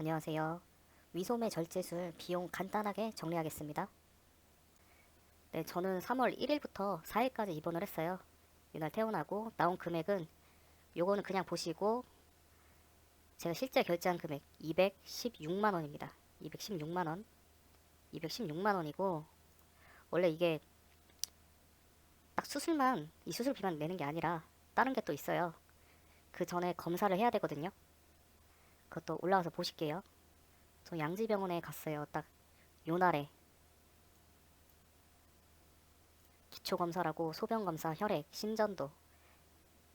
안녕하세요. 위소매 절제술 비용 간단하게 정리하겠습니다. 네, 저는 3월 1일부터 4일까지 입원을 했어요. 이날 퇴원하고 나온 금액은 요거는 그냥 보시고 제가 실제 결제한 금액 216만 원입니다. 216만 원. 216만 원이고 원래 이게 딱 수술만 이 수술비만 내는 게 아니라 다른 게 또 있어요. 그 전에 검사를 해야 되거든요. 그것도 올라와서 보실게요. 저 양지병원에 갔어요. 딱 요날에 기초검사라고 소변검사, 혈액, 심전도,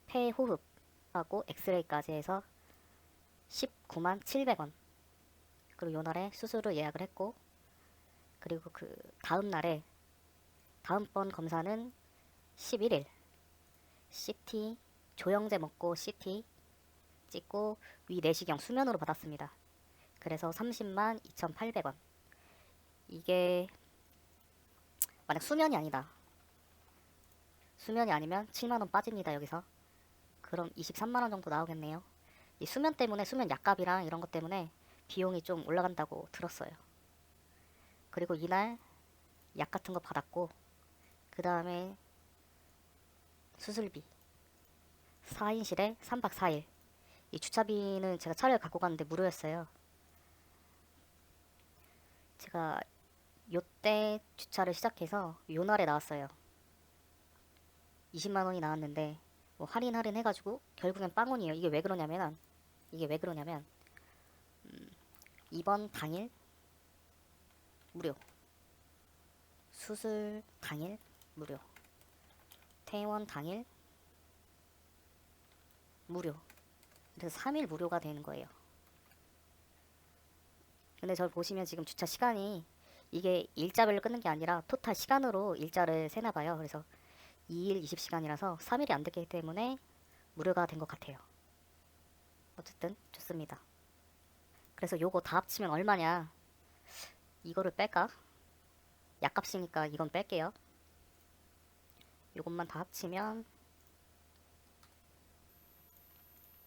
폐호흡하고 엑스레이까지 해서 19만 700원. 그리고 요날에 수술을 예약을 했고 그리고 그 다음 날에 다음번 검사는 11일 CT 조영제 먹고 CT 찍고 위 내시경 수면으로 받았습니다. 그래서 30만 2,800원. 이게 만약 수면이 아니다. 수면이 아니면 7만 원 빠집니다. 여기서. 그럼 23만 원 정도 나오겠네요. 이 수면 때문에 수면 약값이랑 이런 것 때문에 비용이 좀 올라간다고 들었어요. 그리고 이날 약 같은 거 받았고 그 다음에 수술비 4인실에 3박 4일 이 주차비는 제가 차를 갖고 갔는데 무료였어요. 제가 요때 주차를 시작해서 요 날에 나왔어요. 20만 원이 나왔는데 뭐 할인 할인 해가지고 결국엔 빵원이에요. 이게 왜 그러냐면 이게 왜 그러냐면 음, 이번 당일 무료 수술 당일 무료 퇴원 당일 무료 그래서 3일 무료가 되는 거예요. 근데 저를 보시면 지금 주차 시간이 이게 일자별로 끊는 게 아니라 토탈 시간으로 일자를 세나 봐요. 그래서 2일 20시간이라서 3일이 안 됐기 때문에 무료가 된 것 같아요. 어쨌든 좋습니다. 그래서 요거 다 합치면 얼마냐? 이거를 뺄까? 약값이니까 이건 뺄게요. 요것만 다 합치면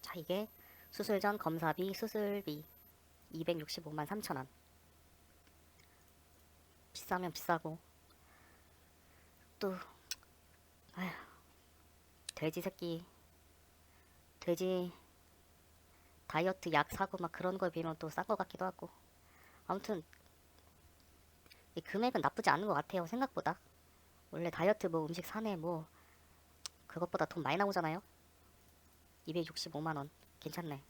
자 이게 수술 전 검사비 수술비 265만 3천 원. 비싸면 비싸고 또 아휴 돼지 새끼 돼지 다이어트 약 사고 막 그런 거에 비하면 또 싼 것 같기도 하고. 아무튼 이 금액은 나쁘지 않은 것 같아요 생각보다. 원래 다이어트 뭐 음식 사네 뭐 그것보다 돈 많이 나오잖아요 265만원. 괜찮네